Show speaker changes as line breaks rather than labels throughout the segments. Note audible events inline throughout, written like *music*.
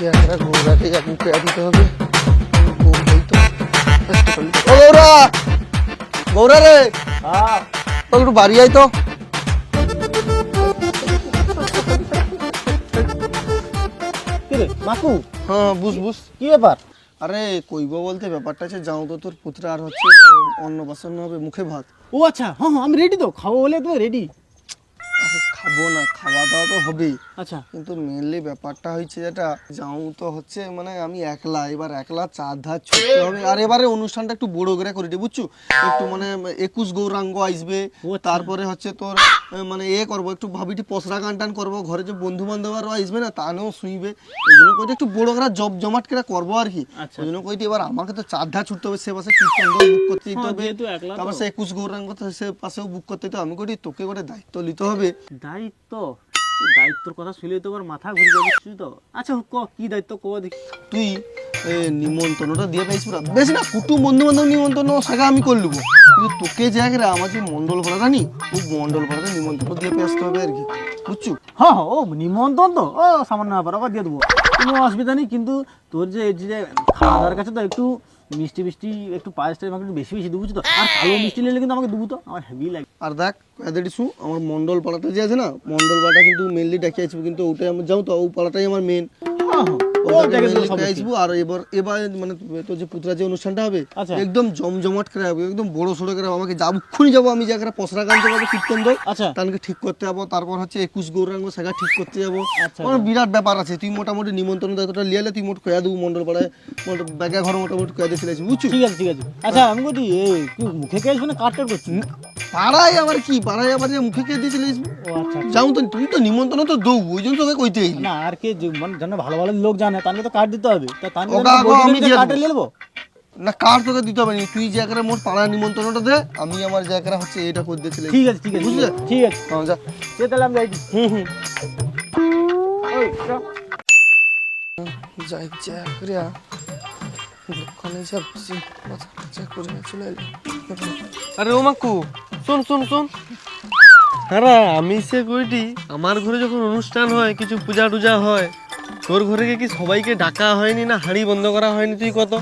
যে একটা গৌরাকে এখন পেয়া দিতে হবে। ও গৌরা গৌরা রে! ও একটু বাড়ি তো।
মাকু?
হ্যাঁ বুঝ বুঝ।
কি ব্যাপার?
আরে কইব বলতে ব্যাপারটা আছে যাও তো তোর পুত্র আর হচ্ছে অন্নপ্রাশন হবে মুখে ভাত।
ও আচ্ছা হ্যাঁ হ্যাঁ আমি রেডি তো খাব বলে তো রেডি
খাব না খাওয়া দাওয়া তো হবেই।
আচ্ছা।
কিন্তু মেনলি ব্যাপারটা হচ্ছে যেটা যাও তো হচ্ছে মানে আমি একলা এবার একলা চার ধার ছুটতে হবে। আর এবারে অনুষ্ঠানটা একটু বড় করে করে দিই বুঝছ? একটু মানে একুশ গৌরাঙ্গ আসবে তারপরে হচ্ছে তোর মানে এ করব একটু ভাবিটি পসরা গান টান করব ঘরে যে বন্ধু বান্ধব আরও আসবে না তানেও শুইবে। ওই জন্য কইতে একটু বড় করে জব জমাট করে করব আর কি।
আচ্ছা।
ওই জন্য কইতে এবার আমাকে তো চার ধার ছুটতে হবে সে পাশে কীর্তন বুক করতে দিতে
হ্যাঁ,
হবে। তারপর সে একুশ গৌরাঙ্গ তো সে পাশেও বুক করতে দিতে হবে। আমি কইটি তোকে করে দায়িত্ব নিতে হবে।
দায়িত্ব? দায়িত্বর কথা শুনলে তো মাথা ঘুরে যাবে বুঝছিস তো? আচ্ছা ক কি দায়িত্ব দেখি।
তুই নিমন্ত্রণটা দিয়ে পাইছিস পুরা বেশি না কুটুম বন্ধু বান্ধব নিমন্ত্রণ সেটা আমি করে নেব। কিন্তু তোকে জায়গায় আমার যে মন্ডল ভাড়াটা নি ও মন্ডল ভাড়াটা নিমন্ত্রণ দিয়ে পেয়ে আসতে হবে আর কি বুঝছ?
হ্যাঁ হ্যাঁ ও নিমন্ত্রণ তো? ও সামান্য ব্যাপার আবার দিয়ে দেবো। কোনো অসুবিধা নেই কিন্তু তোর যে যে খাওয়া দাওয়ার কাছে তো একটু মিষ্টি মিষ্টি একটু পায়েস টাইস আমাকে একটু বেশি বেশি দেবো তো? আর কালো মিষ্টি নিলে কিন্তু আমাকে দেবো তো। আমার হেভি লাগে।
আর দেখ এদের শু আমার মন্ডল পাড়াটা যে আছে না মন্ডল পাড়াটা কিন্তু মেনলি ডাকিয়েছি আসব কিন্তু ওটাই আমি যাও তো ও পাড়াটাই আমার মেন
হ্যাঁ হ্যাঁ। ও জায়গায় তো সব ঠিক।
আসব। আর এবার এবার মানে তোর যে পুত্রা যে অনুষ্ঠানটা হবে
আচ্ছা।
একদম জমজমাট করে হবে একদম বড় সড়ো করে আমাকে যাব যাব আমি জায়গাটা পসরা গান যাব কীর্তন দল
আচ্ছা।
ঠিক করতে যাব। তারপর হচ্ছে একুশ গৌরাঙ্গ সেটা ঠিক করতে যাব।
আচ্ছা,
আমার বিরাট ব্যাপার আছে তুই মোটামুটি নিমন্ত্রণ দায়িত্বটা তুই মোট কয়া দেবো মন্ডল পাড়ায় ঘর মোটামুটি কয়া দিয়ে চলেছি বুঝছ?
ঠিক আছে ঠিক আছে। আচ্ছা আমি বলছি মুখে কে আসবে না কাট কাট করছি?
পাড়ায় আবার কি? পাড়ায় আবার যে মুখে কে দিয়ে চলেছিস
ও আচ্ছা
যাও তো তুই তো নিমন্ত্রণ তো দৌ ওই জন্য তোকে কইতে
না আর কে মানে ভালো ভালো লোক জানে তাহলে তো কাট দিতে হবে। তা তাহলে
ওগা, ওগা, আমি দিয়ে
নিয়ে নেব?
না কার তোকে দিতে হবে না। তুই জায়গাটা মোট পাড়ার নিমন্ত্রণটা দে আমি আমার জায়গাটা হচ্ছে এটা করে দিয়ে
ঠিক আছে ঠিক আছে
বুঝলে?
ঠিক আছে
হ্যাঁ যা।
সে তাহলে আমি যাইছি।
হুম হুম। যাই জায়গা দোকানে যাচ্ছি মাথা চলে
আরে ও মাকু শোন শোন শোন। আরে আমি সে কইটি আমার ঘরে যখন অনুষ্ঠান হয় কিছু পূজা টুজা হয় তোর ঘরে কি সবাইকে ডাকা হয়নি না হাড়ি বন্ধ করা হয়নি তুই কত?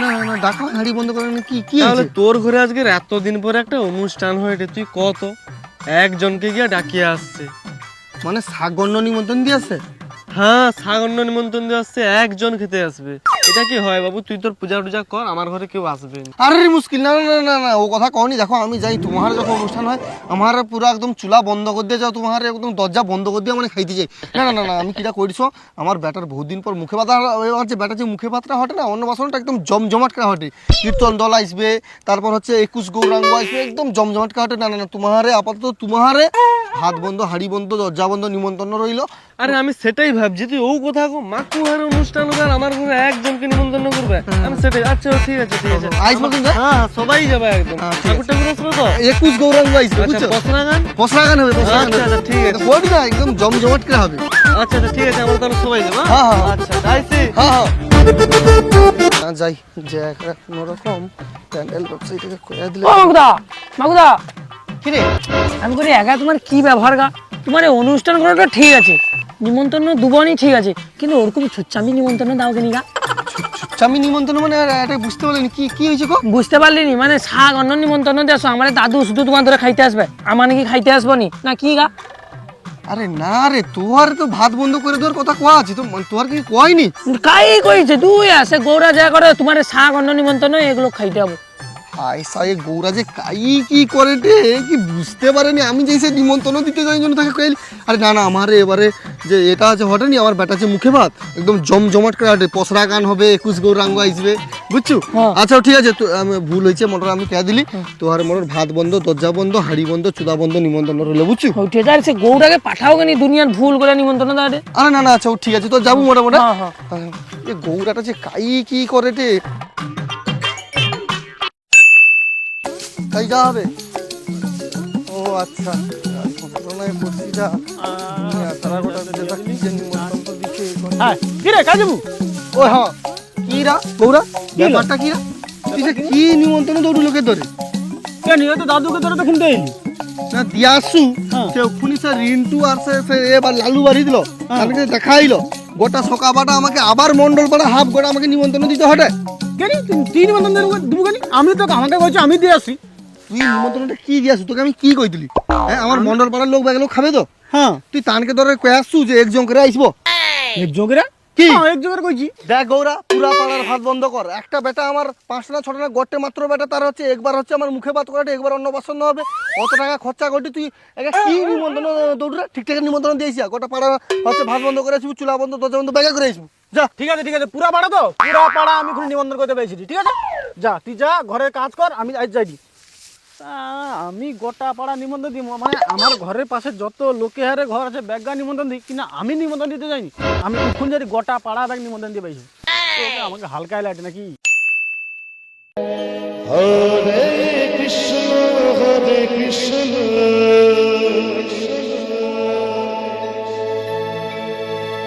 না না, না ডাকা হাঁড়ি বন্ধ করা নি, কি কি
তাহলে তোর ঘরে আজকে এতদিন পরে একটা অনুষ্ঠান হয়েছে তুই কত? একজনকে গিয়ে ডাকিয়ে আসছে।
মানে সাগন্য নিমন্ত্রণ দিয়েছে?
হ্যাঁ সাগন্য নিমন্ত্রণ দিয়ে আসছে একজন খেতে আসবে। এটা কি হয় বাবু? তুই তোর পূজা টুজা কর আমার ঘরে কেউ আসবে।
আরে মুশকিল না না না, না ও কথা কওনি দেখো আমি যাই তোমার যখন অনুষ্ঠান হয় আমার পুরো একদম চুলা বন্ধ করে দিয়ে যাও তোমার একদম দরজা বন্ধ করে দিয়ে মানে খাইতে যাই। না না না না আমি কিটা করিছো আমার ব্যাটার বহুত দিন পর মুখে পাতা যে ব্যাটার যে মুখে পাত্রা হটে না অন্য বাসনটা একদম জমজমাট করে হটে। কীর্তন দল আসবে তারপর হচ্ছে একুশ গৌরাঙ্গ আসবে একদম জমজমাট করে হটে। না না না তোমারে আপাতত তোমারে হাত বন্ধ হাড়ি বন্ধ দরজা বন্ধ নিমন্ত্রণ রইল।
আরে আমি সেটাই ভাবছি তুই ও কথা গো? মাকু হার অনুষ্ঠান হবে আর আমার ঘরে একজনকে নিমন্ত্রণ করবে। আমি সেটাই আচ্ছা ঠিক আছে ঠিক আছে।
আসব কিন্তু
হ্যাঁ সবাই যাবে একদম।
হ্যাঁ, ঠিক
ঠাকুর ঠাকুর আসবে তো?
একুশ গৌরাঙ্গ আসবে
আচ্ছা
বুঝছ?
বসনা গান
বসরা গান হবে বসরা গান
আচ্ছা আচ্ছা ঠিক আছে।
বলবি না একদম জমজমাট করে হবে।
আচ্ছা আচ্ছা ঠিক আছে আমরা তাহলে সবাই যাব হ্যাঁ?
হ্যাঁ, হ্যাঁ।
আচ্ছা যাইছি।
হ্যাঁ হ্যাঁ। যাই যে একটা দিলে
মাগুদা আমি করি একা তোমার কি ব্যবহার গা? তোমার এই অনুষ্ঠান করাটা ঠিক আছে। নিমন্ত্রণ দুবনই ঠিক আছে কিন্তু ওরকম ছুচ্চামি নিমন্ত্রণ দাও কেনি গা।
আমি নিমন্ত্রণ মানে এটা বুঝতে পারলেন কি কি হয়েছে গো?
বুঝতে পারলি নি মানে শাক অন্য নিমন্ত্রণ দিয়ে আসো আমার দাদু শুধু তোমার ধরে খাইতে আসবে আমার নাকি খাইতে আসব নি না কি গা?
আরে না রে তোর তো ভাত বন্ধ করে দেওয়ার কথা কোয়া আছে তো তোর কি কোয়াইনি
কাই কইছে তুই আসে গৌরা যা করে তোমার শাক অন্য নিমন্ত্রণ এগুলো খাইতে হব।
হাই গৌরা যে কাই কি করে রে কি বুঝতে পারেনি আমি যে সে নিমন্ত্রণ দিতে যাই জন্য তাকে কইলি। আরে না না আমার এবারে যে এটা আছে হটেনি আমার বেটা আছে মুখে ভাত একদম জমজমাট করে হাঁটে। পসরা গান হবে একুশ গৌরাঙ্গ আসবে বুঝছ?
হ্যাঁ।
আচ্ছা ঠিক আছে তো আমি ভুল হয়েছে মোটর আমি কে দিলি। তোহার মোটর ভাত বন্ধ দরজা বন্ধ হাড়ি বন্ধ চুলা বন্ধ নিমন্ত্রণ রইল বুঝছ?
উঠে যায় সে গৌরাকে পাঠাও কেনি দুনিয়ার ভুল করে নিমন্ত্রণ রে
আরে। না না আচ্ছা ঠিক আছে তো যাব মোটামুটি
হ্যাঁ হ্যাঁ।
এ গৌরাটা যে কাই কি করে রে? তাই যা হবে ও আচ্ছা। তারা গোটা কি দিচ্ছে
হ্যাঁ কি রে
ও হ্যাঁ কি রা ব্যাপারটা কি রা তুই কি নিমন্ত্রণ দৌড়ু লোকে ধরে
কেন এ তো দাদুকে তোরা তো খুনতে এলি।
না দিয়াসু
হ্যাঁ।
সে রিন্টু আর সে সে এবার লালু বাড়ি দিল। তাদেরকে দেখাইলো। গোটা সকাবাটা আমাকে আবার মন্ডল পাড়া হাফ গোটা আমাকে নিমন্ত্রণ দিতে হবে
কেন তুই- নিমন্ত্রণ দেবো আমি তো আমাকে বলছি আমি দিয়ে আসি।
তুই নিমন্ত্রণটা কি দিয়াছ তোকে আমি কি কই দিলি? হ্যাঁ আমার মন্ডল পাড়ার লোক বেগেলো খাবে তো?
হ্যাঁ।
তুই তানকে ধরে কয়ে আসছু যে একজন করে আসব
এক যোগেরা
কি?
হ্যাঁ, এক যোগের কইছি।
দেখ গৌরা পুরা পাড়ার ভাত বন্ধ কর। একটা বেটা আমার পাঁচটা না ছটা না গটে মাত্র বেটা তার হচ্ছে একবার হচ্ছে আমার মুখে ভাত করাটা একবার অন্য পছন্দ হবে। অত টাকা খরচা করতে তুই একটা কি নিমন্ত্রণ দৌড়া ঠিকঠাক নিমন্ত্রণ দিয়েছি গোটা পাড়া হচ্ছে ভাত বন্ধ করে আসবি চুলা বন্ধ দরজা বন্ধ ব্যাগে করে আসবি। যা।
ঠিক আছে ঠিক আছে। পুরা পাড়া তো? পুরা পাড়া আমি খুনি নিমন্ত্রণ করতে পেরেছি। ঠিক আছে? যা তুই যা ঘরের কাজ কর আমি আজ যাই। আমি গোটা পাড়া নিমন্ত্রণ দিব মানে আমার ঘরের পাশে যত লোকে হারে ঘর আছে, ব্যাগা নিমন্ত্রণ দিই, কিনা আমি নিমন্ত্রণ দিতে যাইনি। আমি এখন যদি গোটা পাড়া ব্যাগ নিমন্ত্রণ দিয়ে পাইছি আমাকে হালকায় লাগে নাকি?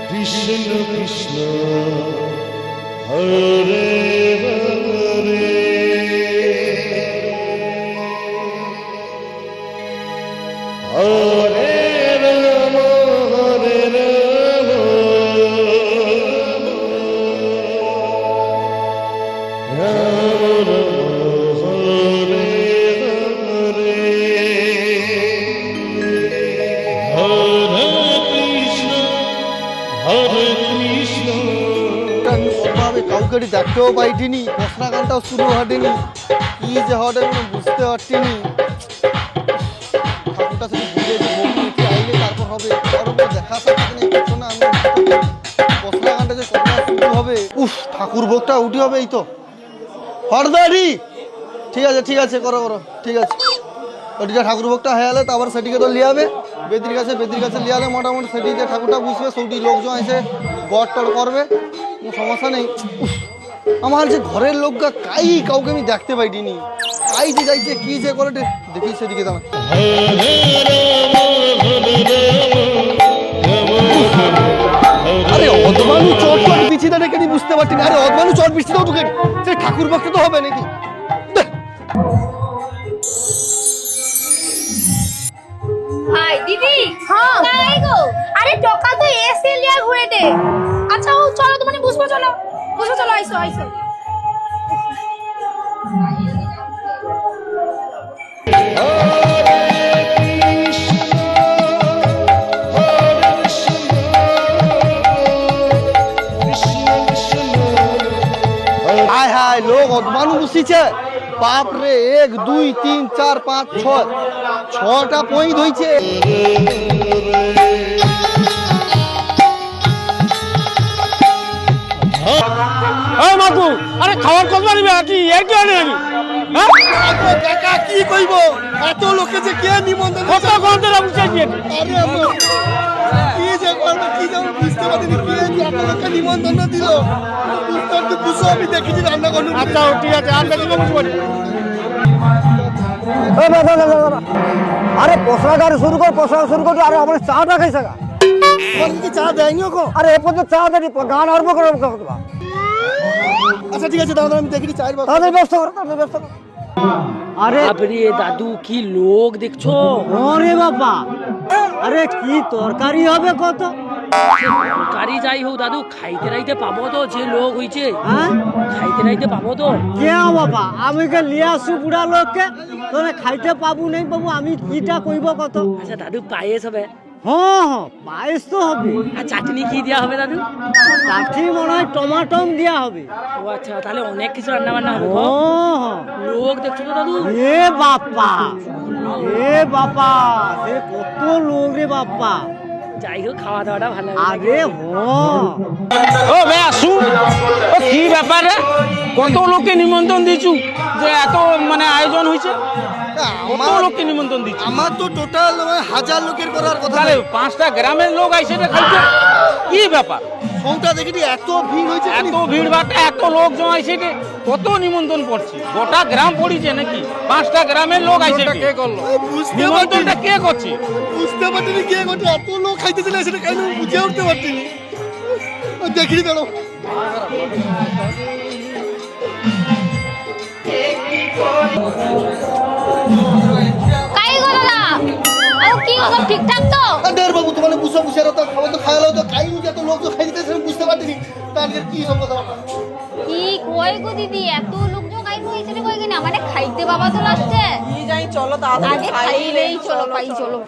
কৃষ্ণ কৃষ্ণ। হরে হরে।
দেখতেও পাইটিনি গানটাও শুরু হটেনি কি যে হটে আমি বুঝতে পারছিনি ঠাকুরটা শুধু ভোগ নিতে আইলে তারপর হবে। কারও দেখা সাক্ষাৎ নেই আমি পশরা গানটা যে কতটা শুরু হবে, উফ, ঠাকুর ভোগটা উঠি হবে এই তো। হরদারি ঠিক আছে ঠিক আছে, করো করো, ঠিক আছে। ওটিটা ঠাকুর ভোগটা হয়ে গেলে, তারপর সেটিকে তো লিয়াবে। বেদির কাছে বেদির কাছে লিয়ালে মোটামুটি, সেটিতে ঠাকুরটা বুঝবে সেটি লোকজন এসে গড় টড় করবে, কোনো সমস্যা নেই। আমার যে ঘরের লোকরা কাই কাউকে আমি দেখতে পাইনি। কাই যে যাইছে, কি যে করে দেখি সেদিকে দাঁড়া আরে অদমানু চট চট বিছিটা রেখে নি বুঝতে পারছি না। আরে অদমানু চট বিছি দাও তোকে সে ঠাকুর ভক্ত তো হবে নাকি?
চলো আইসো আইসো
হায় হায়, লোক অদমানু বসিছে। বাপ রে, এক, দুই, তিন, চার, পাঁচ, ছয়। ছটা পয়েন্ট হয়েছে
মাকু আরে খাবার কত নিবে কি এর কি আনে নাকি হ্যাঁ?
কাকা কি কইব? এত লোকে যে কে নিমন্ত্রণ
কত ঘণ্টা লাগছে চাইছি
আরে আমি কি যে করবে কি যে আমি বুঝতে পারিনি কে যে এত লোকে নিমন্ত্রণ দিল। বুঝতে পারতে বুঝো আমি দেখেছি রান্না করুন
আচ্ছা ঠিক আছে আর বেশি বুঝব না।
আরে পশরা গাড়ি শুরু কর পশরা শুরু কর আরে আমার চাটা খাইছে গা?
চা দেয়নি
আরে এ পর্যন্ত চা দেনি গান আরম্ভ করে
আচ্ছা ঠিক আছে তাহলে আমি দেখি চায়ের ব্যবস্থা
তাদের ব্যস্ত করো তাদের ব্যস্ত করো। আরে
বাপরে দাদু কি লোক দেখছ?
ওরে বাবা আরে কি তরকারি হবে কত?
কারি যাই হোক দাদু খাইতে রাইতে পাবো তো যে লোক হইছে।
হ্যাঁ?
খাইতে রাইতে পাবো তো।
কে বাবা? আমি কে লিয়ে আসু বুড়া লোককে? তোরে খাইতে পাবো নেই পাবো আমি কিটা কইব কত?
আচ্ছা দাদু পায়েস হবে।
হ্যাঁ হ্যাঁ পায়েস তো হবে।
আর চাটনি কি দেওয়া হবে দাদু?
মনে হয় টমাটম দিয়া হবে।
ও আচ্ছা তাহলে অনেক কিছু রান্না বান্না হবে
ও
গো।
হ্যাঁ
লোক দেখছ তো দাদু?
এ বাপ্পা এ সে কত লোক রে বাপ্পা।
যাই হোক খাওয়া দাওয়াটা ভালো
আরে হ্যাঁ।
ও বে আসু। ও কি ব্যাপার রে? কত লোককে নিমন্ত্রণ দিছু যে এত মানে আয়োজন হয়েছে? কত লোককে নিমন্ত্রণ দিচ্ছি
আমার তো টোটাল হাজার লোকের করার কথা
তাহলে পাঁচটা গ্রামের লোক আইসে রে খাইছে? কি ব্যাপার?
সংটা দেখি এত ভিড় হয়েছে
এত ভিড় ভাট্টা এত লোক জমাইছে কত নিমন্ত্রণ পড়ছে গোটা গ্রাম পড়িছে নাকি? পাঁচটা গ্রামের লোক আইসে কে করল? নিমন্ত্রণটা কে করছে?
বুঝতে পারছিনি কে করছে এত লোক খাইতেছিল সেটা খাইলে আমি বুঝে উঠতে পারছিনি। দেখিনি দাঁড়ো
কাই গো না আও কি
হলো ঠিকঠাক তো?
দের বাবু তোমার বুঝো বুঝে তো খাওয়া তো খাওয়ালো তো খাই যে তো লোক তো খাই দিতেছে বুঝতে পারতেছি তার কি সব কথা
কি কই গো দিদি এত লোকজন কাই হয়েছে রে কই কিনা মানে খাইতে বাবা তো আসছে
কি যাই চলো তাড়াতাড়ি খাই
খাইলেই চলো পাই চলো।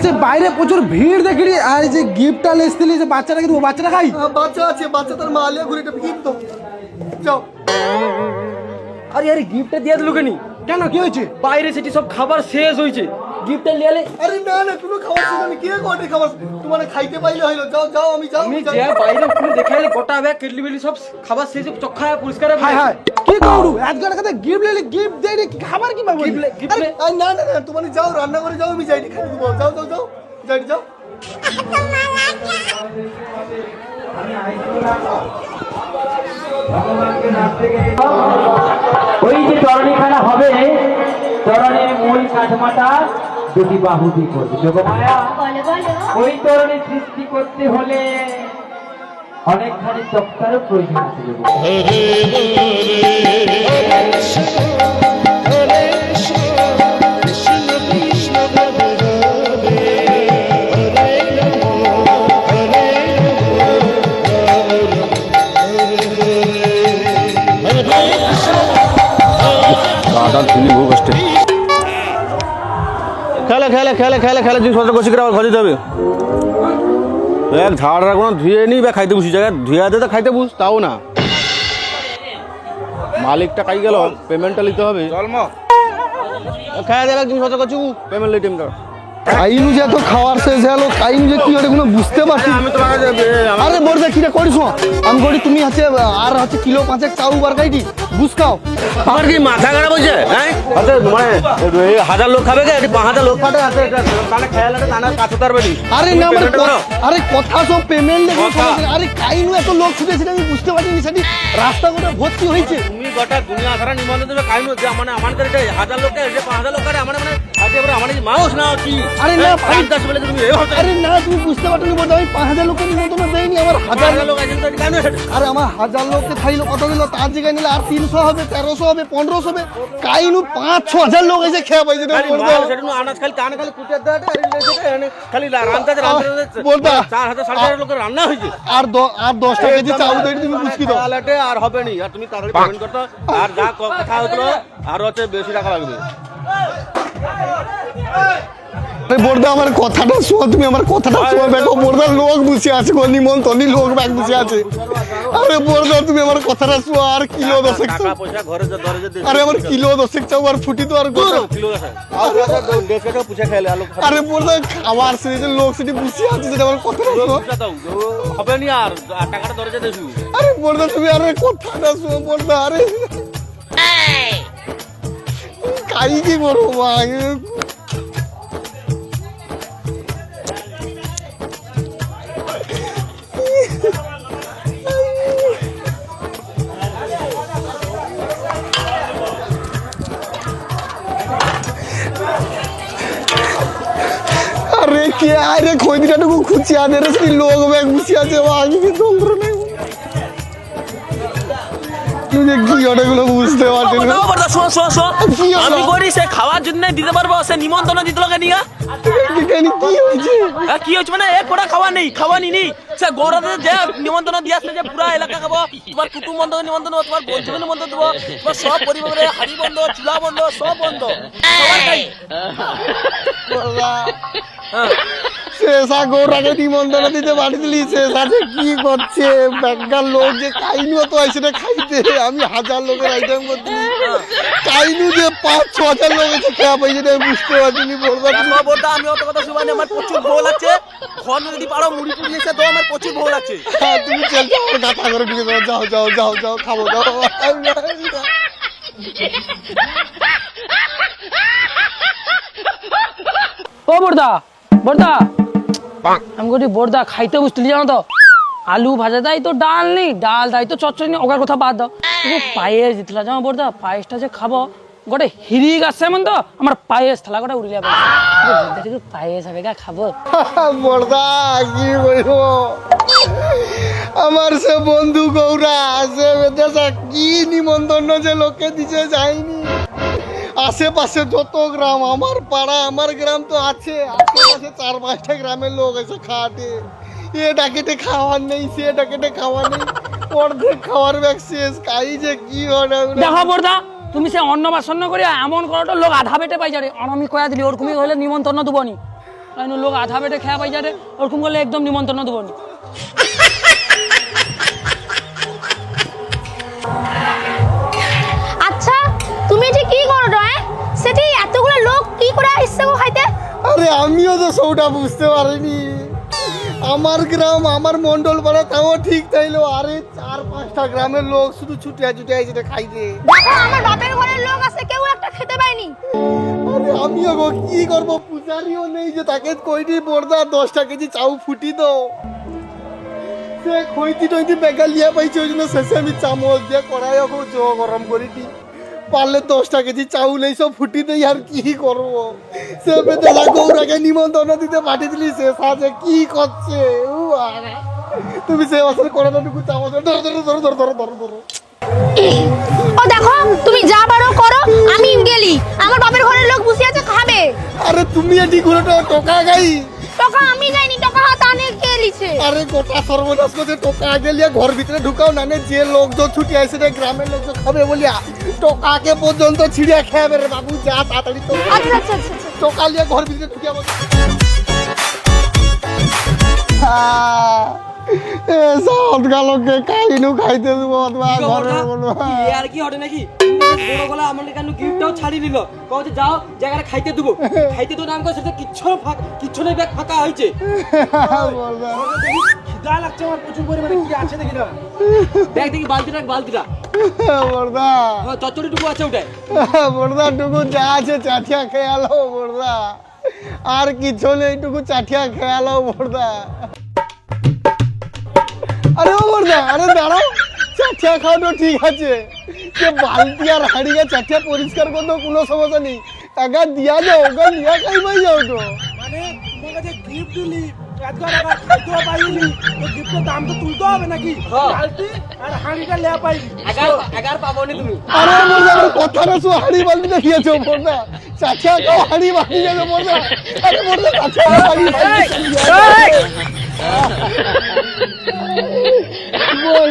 আচ্ছা বাইরে প্রচুর ভিড় দেখিলি আর এই যে গিফটটা এসেছিলি যে বাচ্চাটাকে দেবো বাচ্চাটা খাই।
বাচ্চা আছে বাচ্চা তার মা আলিয়া ঘুরে গিফট দাও। যাও।
আরে আরে গিফটটা দিয়ে দিল কেনি?
কেন কি হয়েছে?
বাইরে সেটি সব খাবার শেষ হয়েছে। গিফটটা লিয়ালে
আরে না না কোনো খাবার ছিল না কে কোয়াটে খাবার তোমার খাইতে পাইলে হইল যাও যাও আমি যাও
আমি। যে বাইরে খুলে দেখে এলে গোটা ব্যাগ কেটলি বেলি সব খাবার শেষ চক্ষা পরিষ্কার
হাই হাই কি করু কাছে গিফট লেলে গিফট দেই রে খাবার কি পাবো?
আরে আরে না না না তোমার যাও রান্না করে যাও আমি যাইনি খাই দেবো যাও যাও যাও যাই যাও।
ওই যে তরণী খেলা হবে তরণীর মূল কাঠমাটা দুটি বাহু করবে। যোগমায়া
বলো বলো।
ওই তরণী সৃষ্টি করতে হলে অনেকখানি চক্তারও প্রয়োজন
কৃষ্ণ
খেলে খেলে খেলে খেলে খেলে জিনিসপত্র কষি করে আবার ঘরে এক ঝাড় রাখব না ধুয়ে নি বা খাইতে বসি? জায়গায় ধুয়ে দে তো খাইতে বুঝ তাও না। মালিকটা খাই গেল পেমেন্টটা নিতে হবে। খাই দেবে জিনিসপত্র করছি পেমেন্ট লিটিম তো
কাইনু যে তো খাওয়ার শেষ হলো। কাইনু যে কি কোনো বুঝতে পারছি।
আমি তোমাকে
আরে বড়দা কিটা করিস আমি করি তুমি হচ্ছে আর হচ্ছে কিলো পাঁচেক চাউ বার খাইটি বুঝ খাও।
আমার কি মাথা খারাপ হয়েছে হ্যাঁ? আচ্ছা মানে হাজার লোক খাবে কে? পাঁচ হাজার লোক খাবে আছে তাহলে খেয়াল আছে তাহলে কাছে তার বেশি
আরে না
করো।
আরে কথা সব পেমেন্ট। আরে কাইনু এত লোক ছুটেছে আমি বুঝতে পারিনি সেটি রাস্তা করে ভর্তি হয়েছে।
তুমি গোটা দুনিয়া সারা নিমন্ত্রণ দেবে কাই যে মানে আমাদের হাজার লোক পাঁচ হাজার লোক আমার মানে আজকে এবারে আমার মাউস না কি?
আরে না, ভাই।
পঞ্চাশ বলে তুমি
আরে না তুমি বুঝতে বলতে আমি পাঁচ হাজার লোকের নিমন্ত্রণ দেয়নি আমার হাজার
হাজার লোক আছে তো কেন?
আরে আমার হাজার লোককে খাইলো কত দিল তার জায়গায় নিলে আর তিনশো হবে তেরোশো হবে পনেরোশো হবে। কাইনু পাঁচ ছ হাজার লোক এসে খেয়ে পাইছে
খালি। আনাজ খালি খালি কুটে রান্না চার হাজার সাড়ে চার হাজার লোকের রান্না হয়েছে।
আর আর দশটা কেজি চাউল দেয় তুমি বুঝকি দাও।
আর হবে নি। আর তুমি তাড়াতাড়ি পেমেন্ট করতো। আর যা কথা হতো আর হচ্ছে বেশি টাকা লাগবে।
বর্দা আমার কথাটা শোনো তুমি আমার কথাটা শোনো দেখো বর্দা লোক বসে আছে গো নিমন্ত্রণী লোক ব্যাগ বসে আছে। আরে বর্দা তুমি আমার কথাটা শোনো আর কিলো দশেক চাও। আরে আমার কিলো দশেক চাও আর ফুটি তো আর
আর
বর্দা খাবার সেটা লোক সেটি বসে আছে যেটা আমার কথাটা শোনো।
পুষে হবে নি আর টাকাটা ধরে যে
আরে বর্দা তুমি আরে কথাটা শোনো বর্দা আরে। কাজ কি করব আরে কে আরে খৈদিটাটুকু খুঁচিয়া দে রে লোক ব্যাগ খুঁচিয়াছে আমি কিন্তু তুমি যে কি ঘটনাগুলো বুঝতে
পারছেন শোন শোন শোন। আমি করি সে খাওয়ার জন্য দিতে পারব সে নিমন্ত্রণ দিতে লোকে নিয়ে।
কি হয়েছে?
কি হয়েছে মানে? এক কোটা খাওয়া নেই খাওয়া নি সে গৌরবে যে নিমন্ত্রণ দিয়ে আসলে যে পুরা এলাকা খাব তোমার কুটুম বন্ধ নিমন্ত্রণ দেবো তোমার বন্ধু নিমন্ত্রণ দেবো তোমার সব পরিবারে হাড়ি বন্ধ চুলা বন্ধ সব বন্ধ। সবার
শেষা গৌরাকে নিমন্ত্রণ দিতে বাড়ি দিলি শেষা। যে কি করছে? ব্যাংকার লোক যে কাইনু তো এসে খাইতে। আমি হাজার লোকের আইটেম করছি। কাইনু যে পাঁচ ছ হাজার লোক এসে খেয়া পাইছে আমি বুঝতে পারছিনি বলব
আমি অত কথা শুবানি আমার প্রচুর ভোগ লাগছে ঘর যদি পারো মুড়ি পুড়ি এসে তো আমার প্রচুর ভোগ লাগছে
হ্যাঁ, তুমি চল যাও গাথা করে ঢুকে যাও যাও যাও যাও যাও খাব যাও
ও বর্দা বর্দা। আমি বলি বর্দা খাইতে বুঝলি জানো তো? আলু ভাজা দেয় তো ডাল নেই ডাল দেয় তো চচ্চড়ি ওকার কথা বাদ দাও। পায়েস দিতলা জানো বর্দা পায়েসটা যে খাব গোটে হিরি গাছে এমন তো আমার পায়েস থালা গোটা পাইছে পায়েস হবে গা খাব। *laughs*
বর্দা কি বলব? আমার সে বন্ধু গৌরা সে কি নিমন্ত্রণ যে লোককে দিতে যায়নি। আশেপাশে যত গ্রাম, আমার পাড়া, আমার গ্রাম তো আছে। আশেপাশে চার পাঁচটা গ্রামের লোক আছে খাওয়াতে। এ ডাকেটে খাওয়ার নেই, সে ডাকেটে খাওয়ার নেই। অর্ধেক খাওয়ার ব্যাগ শেষ খাই যে কি হবে
দেখো বর্দা, তুমি সে অন্ন বাসন্ন করে এমন করোটা লোক আধা বেটে পাই আর আমি কয়া দিলি, ওরকমই হলে নিমন্ত্রণ দেবো নি। লোক আধা বেটে খেয়া পাই যারে ওরকম করলে একদম নিমন্ত্রণ দেবো
করে আসছে গো খাইতে
আরে আমিও তো সৌটা বুঝতে পারিনি। আমার গ্রাম আমার মন্ডল পাড়া তাও ঠিক তাইলো। আরে চার পাঁচটা গ্রামের লোক শুধু ছুটে ছুটে আইছে খাইতে
দেখো আমার বাপের ঘরের লোক আছে কেউ একটা খেতে পায়নি।
আরে আমিও গো কি করব? পূজারিও নেই যে তাকে কইটি বর্দা দশটা কেজি চাউ ফুটি তো সে খইতি টইতি বেগা লিয়া পাইছে ওই জন্য শেষে আমি চামচ দিয়ে কড়াই ওকে জো গরম করিটি। পারলে দশটা কেজি চাউল এইসব ফুটি দেই আর কি করব? সে বেদেলা গৌরাকে নিমন্ত্রণ দিতে পাঠিয়ে দিলি সে সাজে কি করছে? তুমি সে বছর কড়াটাটুকু চামচ ধরো ধরো ধরো ধরো ধরো ধরো ধরো।
ও দেখো তুমি যা পারো করো আমি গেলি। আমার বাপের ঘরের লোক বসে আছে খাবে।
আরে তুমি এটি করে টোকা গাই।
টাকা আমি যাইনি টাকা হাত আনে কে লিছে?
আরে গোটা সর্বনাশ করছে টোকা আগে লিয়ে ঘর ভিতরে ঢুকাও না নে যে লোকজন ছুটি আসে রে গ্রামের লোকজন খাবে বলিয়া। টোকাকে পর্যন্ত ছিড়িয়া খেয়ে বেরে বাবু যা তাড়াতাড়ি তো।
আচ্ছা আচ্ছা আচ্ছা আচ্ছা।
টোকা নিয়ে ঘর ভিতরে ঢুকিয়া বল সাত গালকে খাইনু খাইতে দেবো অথবা ঘরে বলব
আর কি হটে নাকি? বড় গলা আমার কেন গিফটটাও ছাড়ি দিল। কবে যাও জায়গাটা খাইতে দেবো। খাইতে তো নাম করে কিচ্ছু ফাঁকা কিচ্ছু নেই ব্যাগ ফাঁকা হয়েছে। খিদা লাগছে আমার প্রচুর পরিমাণে। কি আছে দেখি না। দেখ দেখি বালতিটা বালতিটা।
বর্দা
চচ্চড়িটুকু আছে ওটাই।
বর্দা টুকু যা আছে চাঠিয়া খেয়ালো বর্দা আর কিছু নেই টুকু চাঠিয়া খেয়ালো বর্দা আরে ও বর্দা আরে দাঁড়াও। চাঠিয়া খাওয়াটা ঠিক আছে। যে বালতি আর হাড়িয়া চাঠিয়া পরিষ্কার করতে কোনো সমস্যা নেই। টাকা দিয়া যাও ওকে নিয়া খাইবাই যাও তো।
মানে তোমার কাছে গিফট দিলি একবার আবার খাইতেও পাইলি তো গিফটের দাম তো তুলতে হবে নাকি? বালতি আর হাঁড়িটা লেয়া পাইলি। এগার এগার পাবো নি তুমি।
আরে বর্দা আমার কথাটা শো হাড়ি বালতিটা দিয়েছ বর্দা চাঠিয়া খাও হাড়ি বালতি যাবে বর্দা আরে বর্দা চাঠিয়া খাও হাড়ি বালতি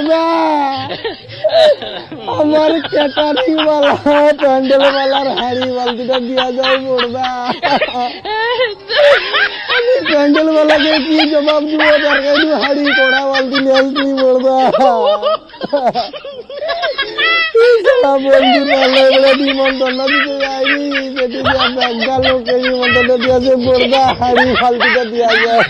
বাবা আমার চাটারি বালা প্যান্ডেল বালার হাড়ি বাল দুটা দিয়া যাও মোড়দা। আমি প্যান্ডেল বালাকে কি জবাব দিব? তার কাছে হাড়ি কড়া বাল দিলে তুই মোড়দা। বন্ধু হাড়ি ফালতুটা দিয়া যায়